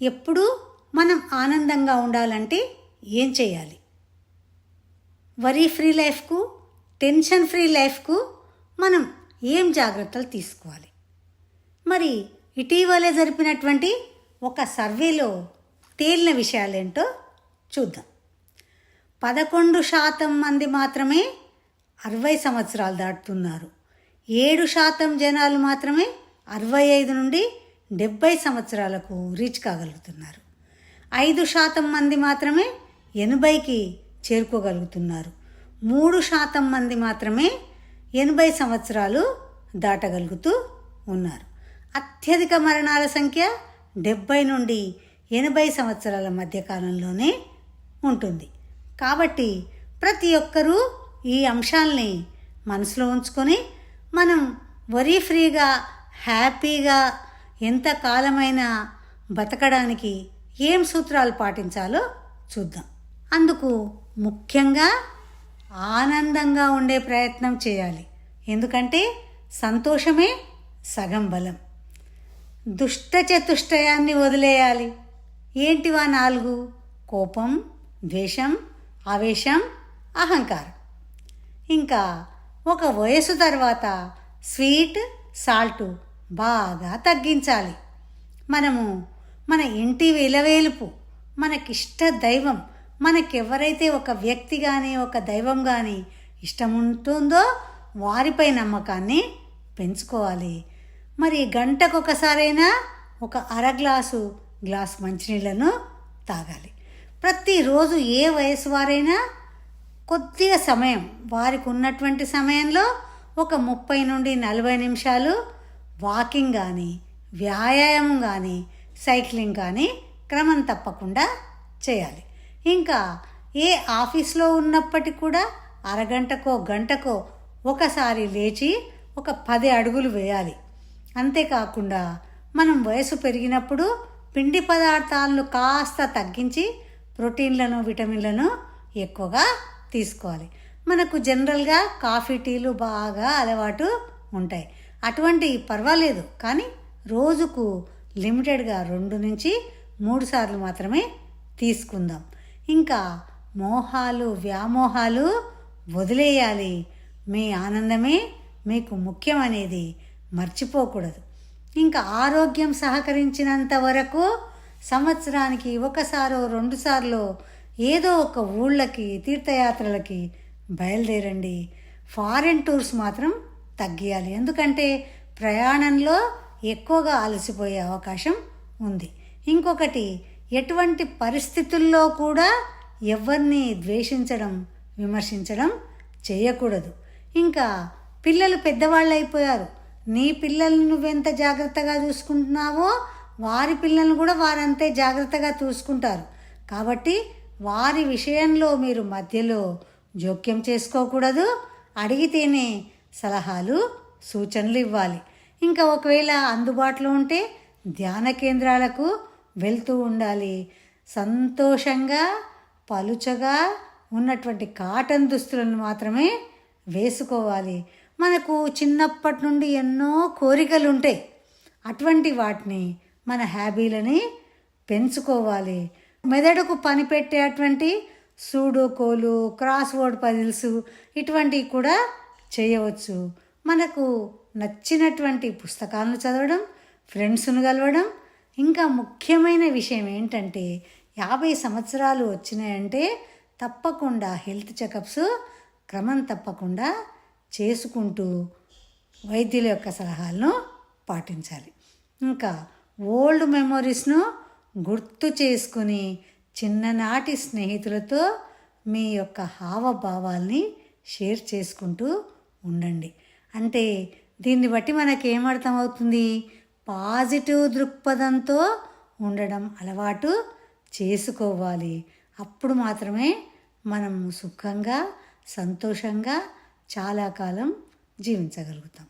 ఎప్పుడూ మనం ఆనందంగా ఉండాలంటే ఏం చేయాలి? వరీ ఫ్రీ లైఫ్కు టెన్షన్ ఫ్రీ లైఫ్కు మనం ఏం జాగ్రత్తలు తీసుకోవాలి? మరి ఇటీవలే జరిపినటువంటి ఒక సర్వేలో తేలిన విషయాలేంటో చూద్దాం. పదకొండు శాతం మంది మాత్రమే అరవై సంవత్సరాలు దాటుతున్నారు. ఏడు శాతం జనాలు మాత్రమే అరవై ఐదు నుండి డెబ్బై సంవత్సరాలకు రీచ్ కాగలుగుతున్నారు. ఐదు శాతం మంది మాత్రమే ఎనభైకి చేరుకోగలుగుతున్నారు. మూడు శాతం మంది మాత్రమే ఎనభై సంవత్సరాలు దాటగలుగుతూ ఉన్నారు. అత్యధిక మరణాల సంఖ్య డెబ్బై నుండి ఎనభై సంవత్సరాల మధ్య కాలంలోనే ఉంటుంది. కాబట్టి ప్రతి ఒక్కరూ ఈ అంశాలని మనసులో ఉంచుకొని మనం వరీ ఫ్రీగా హ్యాపీగా ఎంతకాలమైనా బతకడానికి ఏం సూత్రాలు పాటించాలో చూద్దాం. అందుకు ముఖ్యంగా ఆనందంగా ఉండే ప్రయత్నం చేయాలి. ఎందుకంటే సంతోషమే సగం బలం. దుష్ట చతుష్టయాన్ని వదిలేయాలి. ఏంటివా నాలుగు? కోపం ద్వేషం ఆవేశం అహంకారం. ఇంకా ఒక వయసు తర్వాత స్వీట్ సాల్ట్ బాగా తగ్గించాలి. మనము మన ఇంటి విలవేలుపు మనకిష్ట దైవం మనకెవరైతే ఒక వ్యక్తి కానీ ఒక దైవం కానీ ఇష్టం ఉంటుందో వారిపై నమ్మకాన్ని పెంచుకోవాలి. మరి గంటకొకసారైనా ఒక అర గ్లాసు గ్లాస్ మంచినీళ్ళను తాగాలి. ప్రతిరోజు ఏ వయసు వారైనా కొద్దిగా సమయం వారికి ఉన్నటువంటి సమయంలో ఒక ముప్పై నుండి నలభై నిమిషాలు వాకింగ్ కానీ వ్యాయామం కానీ సైక్లింగ్ కానీ క్రమం తప్పకుండా చేయాలి. ఇంకా ఏ ఆఫీస్లో ఉన్నప్పటికీ కూడా అరగంటకో గంటకో ఒకసారి లేచి ఒక పది అడుగులు వేయాలి. అంతేకాకుండా మనం వయసు పెరిగినప్పుడు పిండి పదార్థాలను కాస్త తగ్గించి ప్రోటీన్లను విటమిన్లను ఎక్కువగా తీసుకోవాలి. మనకు జనరల్గా కాఫీ టీలు బాగా అలవాటు ఉంటాయి. అటువంటి పర్వాలేదు కానీ రోజుకు లిమిటెడ్గా రెండు నుంచి మూడు సార్లు మాత్రమే తీసుకుందాం. ఇంకా మోహాలు వ్యామోహాలు వదిలేయాలి. మీ ఆనందమే మీకు ముఖ్యమనేది మర్చిపోకూడదు. ఇంకా ఆరోగ్యం సహకరించినంత వరకు సంవత్సరానికి ఒకసారో రెండుసార్లు ఏదో ఒక ఊళ్ళకి తీర్థయాత్రలకి బయలుదేరండి. ఫారెన్ టూర్స్ మాత్రం తగ్గియాలి. ఎందుకంటే ప్రయాణంలో ఎక్కువగా అలసిపోయే అవకాశం ఉంది. ఇంకొకటి ఎటువంటి పరిస్థితుల్లో కూడా ఎవరిని ద్వేషించడం విమర్శించడం చేయకూడదు. ఇంకా పిల్లలు పెద్దవాళ్ళు అయిపోయారు నీ పిల్లల్ని నువ్వెంత జాగ్రత్తగా చూసుకుంటున్నావో వారి పిల్లల్ని కూడా వారంతే జాగ్రత్తగా చూసుకుంటారు. కాబట్టి వారి విషయంలో మీరు మధ్యలో జోక్యం చేసుకోకూడదు. అడిగితేనే సలహాలు సూచనలు ఇవ్వాలి. ఇంకా ఒకవేళ అందుబాటులో ఉంటే ధ్యాన కేంద్రాలకు వెళ్తూ ఉండాలి. సంతోషంగా పలుచగా ఉన్నటువంటి కాటన్ దుస్తులను మాత్రమే వేసుకోవాలి. మనకు చిన్నప్పటి నుండి ఎన్నో కోరికలు ఉంటాయి అటువంటి వాటిని మన హ్యాబీలని పెంచుకోవాలి. మెదడుకు పని పెట్టేటువంటి సూడోకోలు క్రాస్వర్డ్ పజిల్స్ ఇటువంటివి కూడా చేయవచ్చు. మనకు నచ్చినటువంటి పుస్తకాలను చదవడం ఫ్రెండ్స్ను కలవడం. ఇంకా ముఖ్యమైన విషయం ఏంటంటే యాభై సంవత్సరాలు వచ్చినాయంటే తప్పకుండా హెల్త్ చెకప్స్ క్రమం తప్పకుండా చేసుకుంటూ వైద్యుల యొక్క సలహాలను పాటించాలి. ఇంకా ఓల్డ్ మెమొరీస్ను గుర్తు చేసుకుని చిన్ననాటి స్నేహితులతో మీ యొక్క హావభావాల్ని షేర్ చేసుకుంటూ ఉండండి. అంటే దీన్ని బట్టి మనకి ఏమర్థమవుతుంది పాజిటివ్ దృక్పథంతో ఉండడం అలవాటు చేసుకోవాలి. అప్పుడు మాత్రమే మనం సుఖంగా సంతోషంగా చాలా కాలం జీవించగలుగుతాం.